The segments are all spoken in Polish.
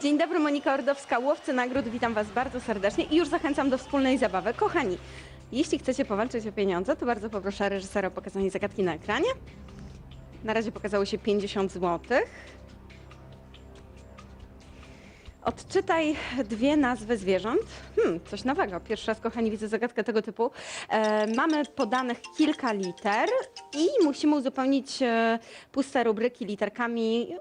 Dzień dobry, Monika Ordowska, łowcy nagród. Witam Was bardzo serdecznie i już zachęcam do wspólnej zabawy. Kochani, jeśli chcecie powalczyć o pieniądze, to bardzo poproszę reżysera o pokazanie zagadki na ekranie. Na razie pokazało się 50 zł. Odczytaj dwie nazwy zwierząt. Hmm, coś nowego. Pierwszy raz, kochani, widzę zagadkę tego typu. E, mamy podanych kilka liter i musimy uzupełnić e, puste rubryki literkami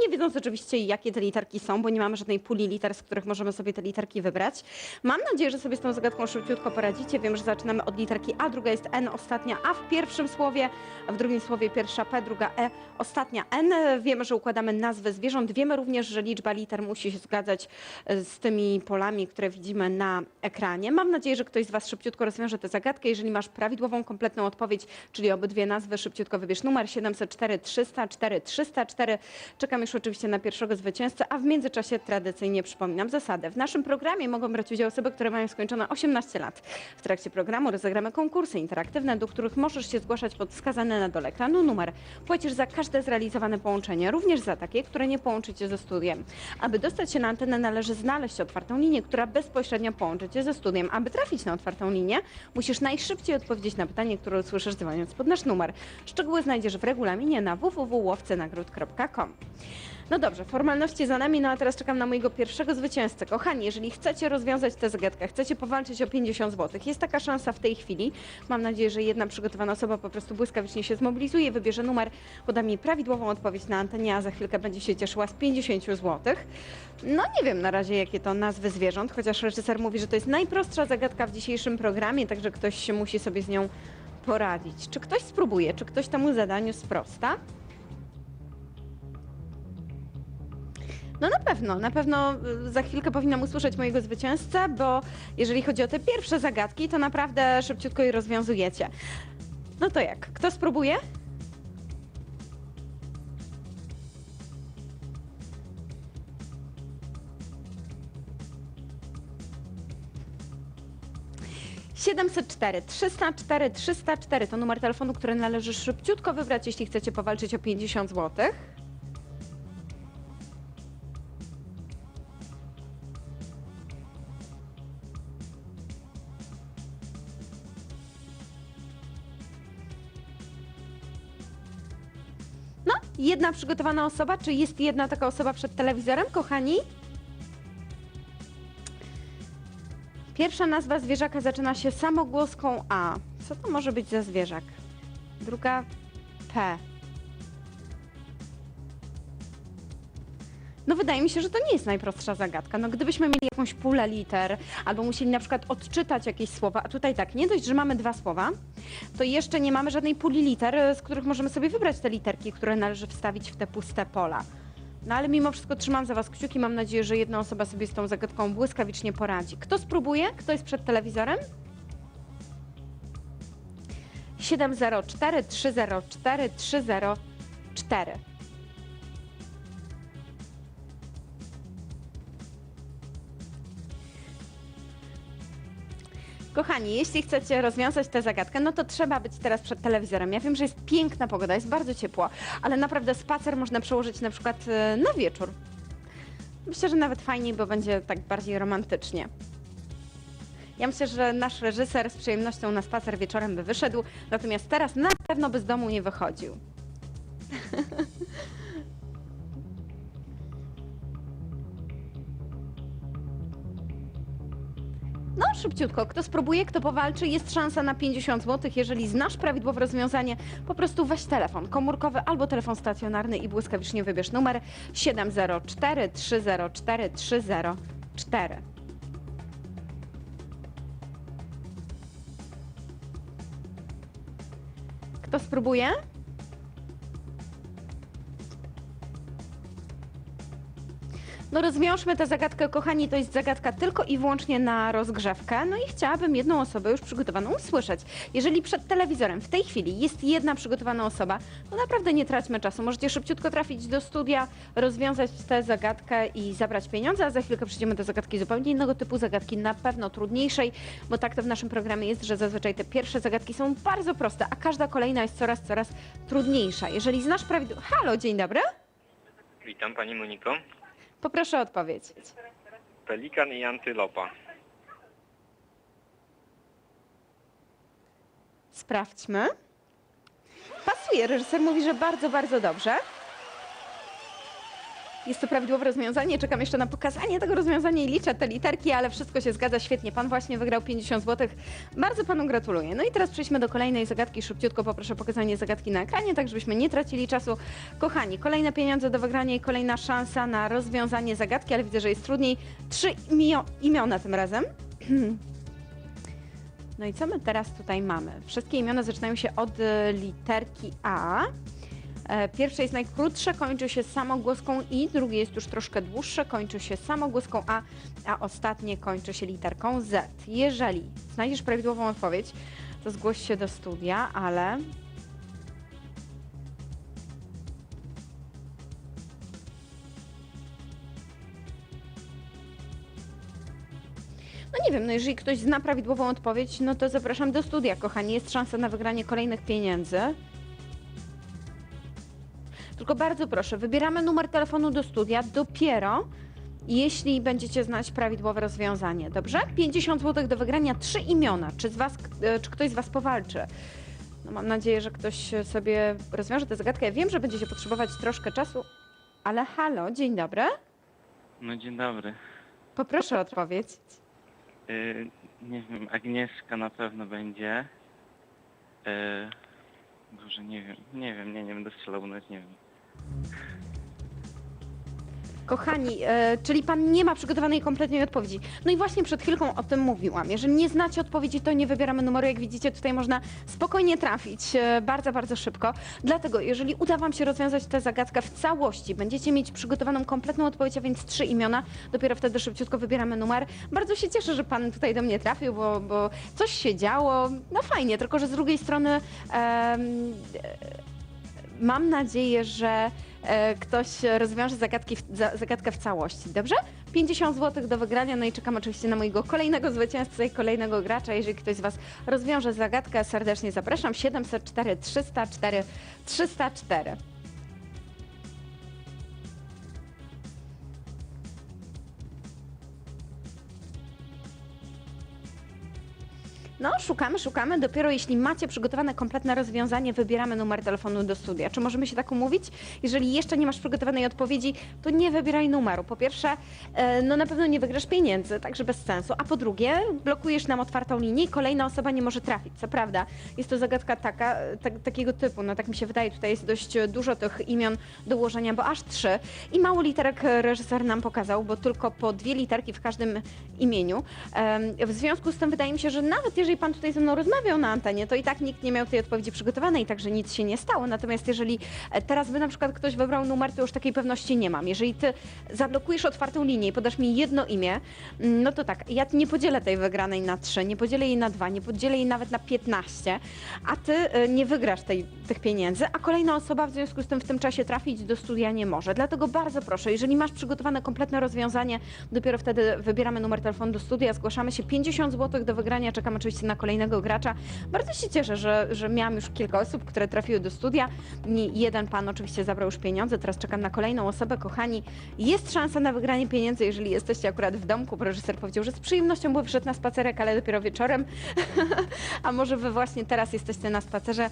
nie wiedząc oczywiście, jakie te literki są, bo nie mamy żadnej puli liter, z których możemy sobie te literki wybrać. Mam nadzieję, że sobie z tą zagadką szybciutko poradzicie. Wiem, że zaczynamy od literki A, druga jest N, ostatnia A w pierwszym słowie, a w drugim słowie pierwsza P, druga E, ostatnia N. Wiemy, że układamy nazwy zwierząt. Wiemy również, że liczba liter musi się zgadzać e, z tymi polami, które widzimy na ekranie. Mam nadzieję, że ktoś z Was szybciutko rozwiąże tę zagadkę. Jeżeli masz prawidłową, kompletną odpowiedź, czyli obydwie nazwy, szybciutko wybierz numer 704 304 304. Czekam już oczywiście na pierwszego zwycięzcę, a w międzyczasie tradycyjnie przypominam zasadę. W naszym programie mogą brać udział osoby, które mają skończone 18 lat. W trakcie programu rozegramy konkursy interaktywne, do których możesz się zgłaszać pod wskazany na dole ekranu numer. Płacisz za każde zrealizowane połączenie, również za takie, które nie połączy cię ze studiem. Aby dostać się na antenę należy znaleźć otwartą linię, która bezpośrednio połączy cię ze studiem. Aby trafić na otwartą linię, musisz najszybciej odpowiedzieć na pytanie, które usłyszysz dzwoniąc pod nasz numer. Szczegóły znajdziesz w regulaminie na www.łowcenagród.com. No dobrze, formalności za nami, no a teraz czekam na mojego pierwszego zwycięzcę. Kochani, jeżeli chcecie rozwiązać tę zagadkę, chcecie powalczyć o 50 zł, jest taka szansa w tej chwili. Mam nadzieję, że jedna przygotowana osoba po prostu błyskawicznie się zmobilizuje, wybierze numer, poda mi prawidłową odpowiedź na antenie, a za chwilkę będzie się cieszyła z 50 zł. No nie wiem na razie, jakie to nazwy zwierząt, chociaż reżyser mówi, że to jest najprostsza zagadka w dzisiejszym programie, także ktoś musi sobie z nią poradzić. Czy ktoś spróbuje, czy ktoś temu zadaniu sprosta? No na pewno, na pewno y, za chwilkę powinnam usłyszeć mojego zwycięzcę, bo jeżeli chodzi o te pierwsze zagadki, to naprawdę szybciutko je rozwiązujecie. No to jak? Kto spróbuje? Siedemset cztery, trzysta cztery, trzysta cztery to numer telefonu, który należy szybciutko wybrać, jeśli chcecie powalczyć o 50 złotych. Jedna przygotowana osoba. Czy jest jedna taka osoba przed telewizorem, kochani? Pierwsza nazwa zwierzaka zaczyna się samogłoską A. Co to może być za zwierzak? Druga P. No wydaje mi się, że to nie jest najprostsza zagadka. No gdybyśmy mieli jakąś pulę liter, albo musieli na przykład odczytać jakieś słowa, a tutaj tak, nie dość, że mamy dwa słowa, to jeszcze nie mamy żadnej puli liter, z których możemy sobie wybrać te literki, które należy wstawić w te puste pola. No ale mimo wszystko trzymam za Was kciuki, mam nadzieję, że jedna osoba sobie z tą zagadką błyskawicznie poradzi. Kto spróbuje? Kto jest przed telewizorem? 704 304 304 Kochani, jeśli chcecie rozwiązać tę zagadkę, no to trzeba być teraz przed telewizorem. Ja wiem, że jest piękna pogoda, jest bardzo ciepło, ale naprawdę spacer można przełożyć na przykład e, na wieczór. Myślę, że nawet fajniej, bo będzie tak bardziej romantycznie. Ja myślę, że nasz reżyser z przyjemnością na spacer wieczorem by wyszedł, natomiast teraz na pewno by z domu nie wychodził. szybciutko. Kto spróbuje, kto powalczy, jest szansa na 50 zł. Jeżeli znasz prawidłowe rozwiązanie, po prostu weź telefon komórkowy albo telefon stacjonarny i błyskawicznie wybierz numer 704 304 304. Kto spróbuje? No rozwiążmy tę zagadkę, kochani, to jest zagadka tylko i wyłącznie na rozgrzewkę. No i chciałabym jedną osobę już przygotowaną usłyszeć. Jeżeli przed telewizorem w tej chwili jest jedna przygotowana osoba, to naprawdę nie traćmy czasu. Możecie szybciutko trafić do studia, rozwiązać tę zagadkę i zabrać pieniądze, a za chwilkę przejdziemy do zagadki zupełnie innego typu, zagadki na pewno trudniejszej, bo tak to w naszym programie jest, że zazwyczaj te pierwsze zagadki są bardzo proste, a każda kolejna jest coraz, coraz trudniejsza. Jeżeli znasz prawidłowo... Halo, dzień dobry. Witam Pani Moniko. Poproszę o odpowiedź. Pelikan i antylopa. Sprawdźmy. Pasuje. Reżyser mówi, że bardzo, bardzo dobrze. Jest to prawidłowe rozwiązanie. Czekam jeszcze na pokazanie tego rozwiązania i liczę te literki, ale wszystko się zgadza świetnie. Pan właśnie wygrał 50 zł. Bardzo panu gratuluję. No i teraz przejdźmy do kolejnej zagadki. Szybciutko poproszę o pokazanie zagadki na ekranie, tak żebyśmy nie tracili czasu. Kochani, kolejne pieniądze do wygrania i kolejna szansa na rozwiązanie zagadki, ale widzę, że jest trudniej. Trzy imio- imiona tym razem. No i co my teraz tutaj mamy? Wszystkie imiona zaczynają się od e, literki A. E, Pierwsze jest najkrótsze, kończy się samogłoską I, drugie jest już troszkę dłuższe, kończy się samogłoską A, a ostatnie kończy się literką Z. Jeżeli znajdziesz prawidłową odpowiedź, to zgłoś się do studia, ale No nie wiem, no jeżeli ktoś zna prawidłową odpowiedź, no to zapraszam do studia, kochani. Jest szansa na wygranie kolejnych pieniędzy. Tylko bardzo proszę, wybieramy numer telefonu do studia dopiero jeśli będziecie znać prawidłowe rozwiązanie. Dobrze? 50 zł do wygrania, trzy imiona. Czy, z was, e, czy ktoś z Was powalczy? No mam nadzieję, że ktoś sobie rozwiąże tę zagadkę. Ja wiem, że będziecie potrzebować troszkę czasu, ale halo, dzień dobry. No dzień dobry. Poproszę o odpowiedź. Y, nie wiem, Agnieszka na pewno będzie. Y, Boże, nie wiem, nie wiem, nie, nie będę strzelał, nawet nie wiem. Kochani, e, czyli pan nie ma przygotowanej kompletnej odpowiedzi. No i właśnie przed chwilką o tym mówiłam. Jeżeli nie znacie odpowiedzi, to nie wybieramy numeru. Jak widzicie, tutaj można spokojnie trafić e, bardzo, bardzo szybko. Dlatego, jeżeli uda wam się rozwiązać tę zagadkę w całości, będziecie mieć przygotowaną kompletną odpowiedź, a więc trzy imiona, dopiero wtedy szybciutko wybieramy numer. Bardzo się cieszę, że pan tutaj do mnie trafił, bo, bo coś się działo. No fajnie, tylko że z drugiej strony e, mam nadzieję, że e, ktoś rozwiąże zagadki zagadkę w całości. Dobrze? 50 zł do wygrania, no i czekam oczywiście na mojego kolejnego zwycięzcę i kolejnego gracza. Jeżeli ktoś z Was rozwiąże zagadkę, serdecznie zapraszam. 704 304 304. No, szukamy, szukamy. Dopiero jeśli macie przygotowane kompletne rozwiązanie, wybieramy numer telefonu do studia. Czy możemy się tak umówić? Jeżeli jeszcze nie masz przygotowanej odpowiedzi, to nie wybieraj numeru. Po pierwsze, e, no na pewno nie wygrasz pieniędzy, także bez sensu. A po drugie, blokujesz nam otwartą linię i kolejna osoba nie może trafić. Co prawda, jest to zagadka taka, tak, takiego typu, no tak mi się wydaje, tutaj jest dość dużo tych imion do ułożenia, bo aż trzy. I mało literek reżyser nam pokazał, bo tylko po dwie literki w każdym imieniu. W związku z tym wydaje mi się, że nawet jeżeli pan tutaj ze mną rozmawiał na antenie, to i tak nikt nie miał tej odpowiedzi przygotowanej, także nic się nie stało. Natomiast jeżeli e, teraz by na przykład ktoś wybrał numer, to już takiej pewności nie mam. Jeżeli ty zablokujesz otwartą linię i podasz mi jedno imię, mm, no to tak, ja nie podzielę tej wygranej na trzy, nie podzielę jej na dwa, nie podzielę jej nawet na 15, a ty e, nie wygrasz tej, tych pieniędzy, a kolejna osoba w związku z tym w tym czasie trafić do studia nie może. Dlatego bardzo proszę, jeżeli masz przygotowane kompletne rozwiązanie, dopiero wtedy wybieramy numer telefonu do studia, zgłaszamy się 50 zł do wygrania, czekam oczywiście na kolejnego gracza. Bardzo się cieszę, że, że miałam już kilka osób, które trafiły do studia. Jeden pan oczywiście zabrał już pieniądze, teraz czekam na kolejną osobę. Kochani, jest szansa na wygranie pieniędzy, jeżeli jesteście akurat w domku, bo reżyser powiedział, że z przyjemnością by wszedł na spacerek, ale dopiero wieczorem. A może wy właśnie teraz jesteście na spacerze,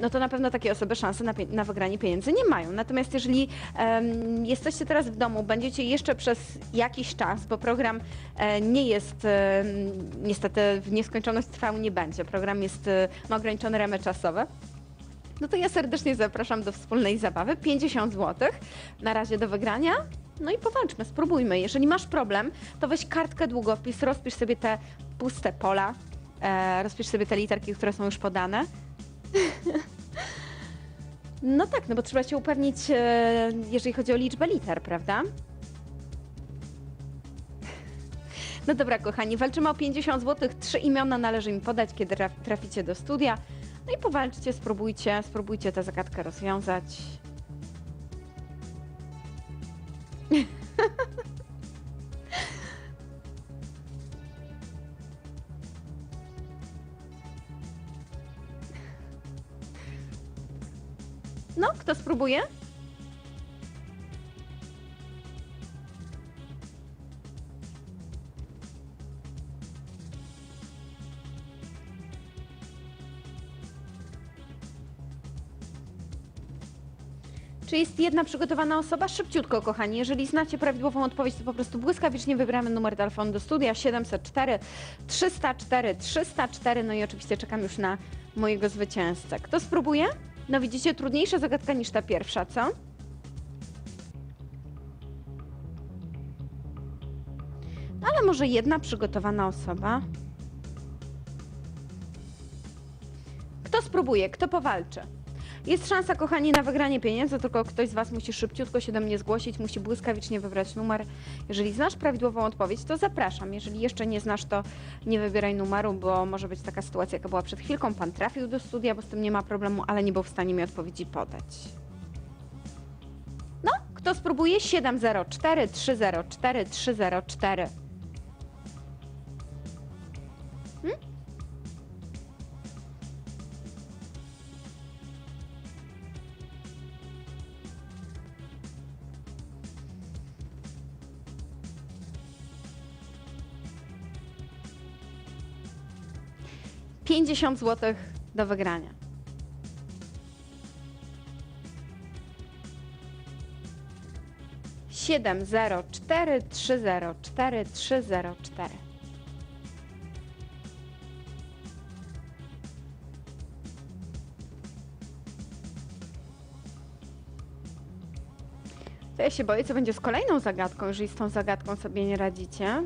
no to na pewno takie osoby szanse na, na wygranie pieniędzy nie mają. Natomiast jeżeli em, jesteście teraz w domu, będziecie jeszcze przez jakiś czas, bo program e, nie jest, e, niestety w nieskończoność trwał nie będzie. Program jest, e, ma ograniczone ramy czasowe. No to ja serdecznie zapraszam do wspólnej zabawy. 50 zł na razie do wygrania. No i powalczmy, spróbujmy. Jeżeli masz problem, to weź kartkę, długopis, rozpisz sobie te puste pola, e, rozpisz sobie te literki, które są już podane. No tak, no bo trzeba się upewnić, e, jeżeli chodzi o liczbę liter, prawda? No dobra, kochani, walczymy o 50 zł. Trzy imiona należy mi podać, kiedy traf- traficie do studia. No i powalczcie, spróbujcie, spróbujcie tę zagadkę rozwiązać. No, kto spróbuje? Czy jest jedna przygotowana osoba? Szybciutko, kochani. Jeżeli znacie prawidłową odpowiedź, to po prostu błyskawicznie wybieramy numer telefonu do studia 704 304 304. No i oczywiście czekam już na mojego zwycięzcę. Kto spróbuje? No widzicie, trudniejsza zagadka niż ta pierwsza, co? No ale może jedna przygotowana osoba? Kto spróbuje? Kto powalczy? Jest szansa, kochani, na wygranie pieniędzy, tylko ktoś z Was musi szybciutko się do mnie zgłosić, musi błyskawicznie wybrać numer. Jeżeli znasz prawidłową odpowiedź, to zapraszam. Jeżeli jeszcze nie znasz, to nie wybieraj numeru, bo może być taka sytuacja, jaka była przed chwilką. Pan trafił do studia, bo z tym nie ma problemu, ale nie był w stanie mi odpowiedzi podać. No, kto spróbuje? 704 304 304. Pięćdziesiąt złotych do wygrania. Siedem zero cztery trzy zero cztery trzy zero cztery. To ja się boję, co będzie z kolejną zagadką, jeżeli z tą zagadką sobie nie radzicie.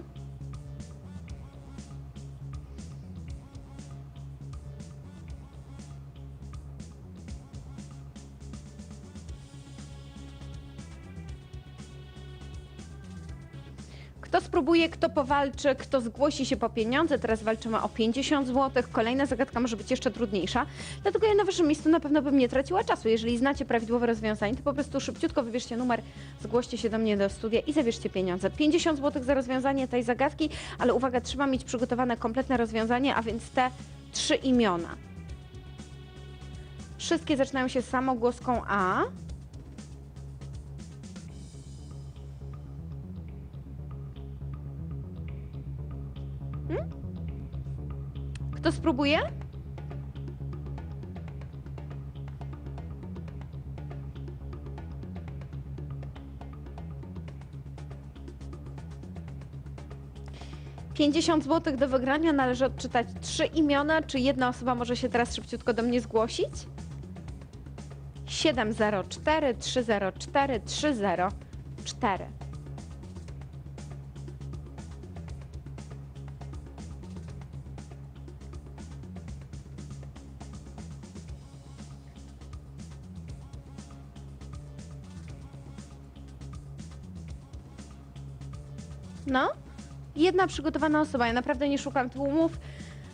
Spróbuje, kto powalczy, kto zgłosi się po pieniądze. Teraz walczymy o 50 zł. Kolejna zagadka może być jeszcze trudniejsza. Dlatego ja na waszym miejscu na pewno bym nie traciła czasu. Jeżeli znacie prawidłowe rozwiązanie, to po prostu szybciutko wybierzcie numer, zgłoście się do mnie do studia i zabierzcie pieniądze. 50 zł za rozwiązanie tej zagadki, ale uwaga, trzeba mieć przygotowane kompletne rozwiązanie, a więc te trzy imiona. Wszystkie zaczynają się samogłoską A. Kto spróbuje? Pięćdziesiąt złotych do wygrania należy odczytać trzy imiona. Czy jedna osoba może się teraz szybciutko do mnie zgłosić? 704 304 304. No, jedna przygotowana osoba. Ja naprawdę nie szukam tłumów,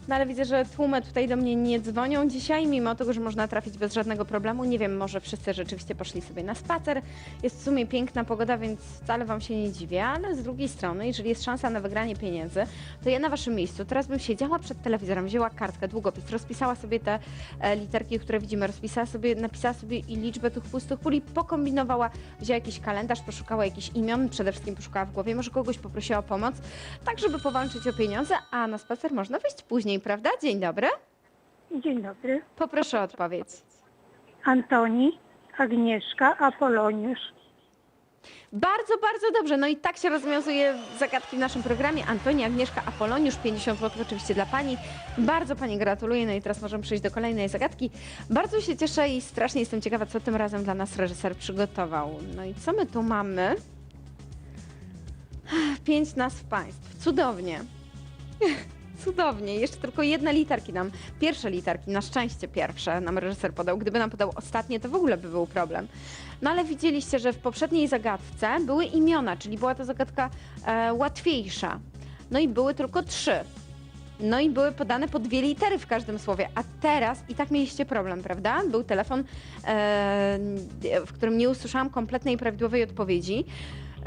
no ale widzę, że tłumy tutaj do mnie nie dzwonią dzisiaj, mimo tego, że można trafić bez żadnego problemu. Nie wiem, może wszyscy rzeczywiście poszli sobie na spacer. Jest w sumie piękna pogoda, więc wcale Wam się nie dziwię, ale z drugiej strony, jeżeli jest szansa na wygranie pieniędzy, to ja na Waszym miejscu teraz bym siedziała przed telewizorem, wzięła kartkę, długopis, rozpisała sobie te e, literki, które widzimy, rozpisała sobie, napisała sobie i liczbę tych pustych puli, pokombinowała, wzięła jakiś kalendarz, poszukała jakichś imion, przede wszystkim poszukała w głowie, może kogoś poprosiła o pomoc, tak żeby powalczyć o pieniądze, a na spacer można wyjść później, prawda? Dzień dobry. Dzień dobry. Poproszę o odpowiedź. Antoni, Agnieszka, Apoloniusz. Bardzo, bardzo dobrze. No i tak się rozwiązuje zagadki w naszym programie. Antonia, Agnieszka, Apoloniusz, 50 zł oczywiście dla Pani. Bardzo Pani gratuluję. No i teraz możemy przejść do kolejnej zagadki. Bardzo się cieszę i strasznie jestem ciekawa, co tym razem dla nas reżyser przygotował. No i co my tu mamy? Pięć nazw państw. Cudownie. Cudownie. Jeszcze tylko jedne literki nam, pierwsze literki, na szczęście pierwsze nam reżyser podał. Gdyby nam podał ostatnie, to w ogóle by był problem. No ale widzieliście, że w poprzedniej zagadce były imiona, czyli była to zagadka e, łatwiejsza. No i były tylko trzy. No i były podane po dwie litery w każdym słowie, a teraz i tak mieliście problem, prawda? Był telefon, e, w którym nie usłyszałam kompletnej prawidłowej odpowiedzi.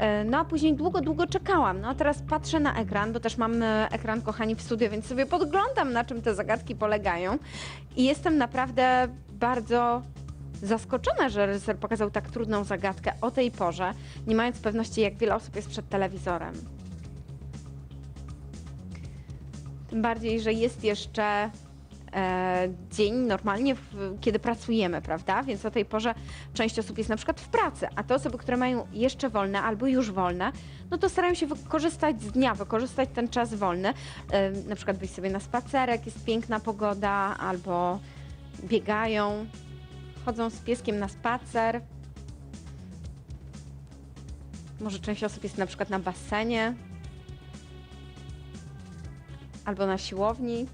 E, No a później długo, długo czekałam. No a teraz patrzę na ekran, bo też mam e, ekran, kochani, w studio, więc sobie podglądam, na czym te zagadki polegają. I jestem naprawdę bardzo zaskoczona, że reżyser pokazał tak trudną zagadkę o tej porze, nie mając pewności, jak wiele osób jest przed telewizorem. Tym bardziej, że jest jeszcze dzień normalnie, w, kiedy pracujemy, prawda? Więc o tej porze część osób jest na przykład w pracy, a te osoby, które mają jeszcze wolne albo już wolne, no to starają się wykorzystać z dnia, wykorzystać ten czas wolny. E, na przykład wyjść sobie na spacerek, jest piękna pogoda, albo biegają, chodzą z pieskiem na spacer. Może część osób jest na przykład na basenie albo na siłowni.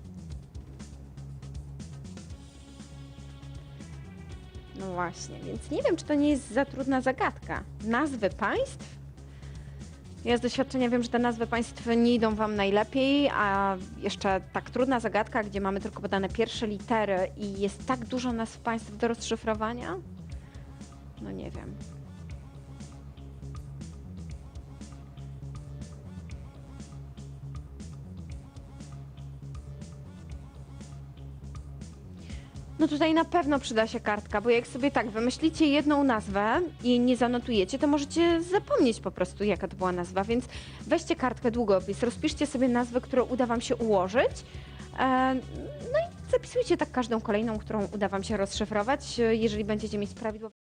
Właśnie, więc nie wiem, czy to nie jest za trudna zagadka. Nazwy państw? Ja z doświadczenia wiem, że te nazwy państw nie idą Wam najlepiej, a jeszcze tak trudna zagadka, gdzie mamy tylko podane pierwsze litery i jest tak dużo nazw państw do rozszyfrowania? No nie wiem. No tutaj na pewno przyda się kartka, bo jak sobie tak wymyślicie jedną nazwę i nie zanotujecie, to możecie zapomnieć po prostu, jaka to była nazwa, więc weźcie kartkę, długopis, rozpiszcie sobie nazwę, którą uda Wam się ułożyć. e, No i zapisujcie tak każdą kolejną, którą uda Wam się rozszyfrować. Jeżeli będziecie mieć prawidłowe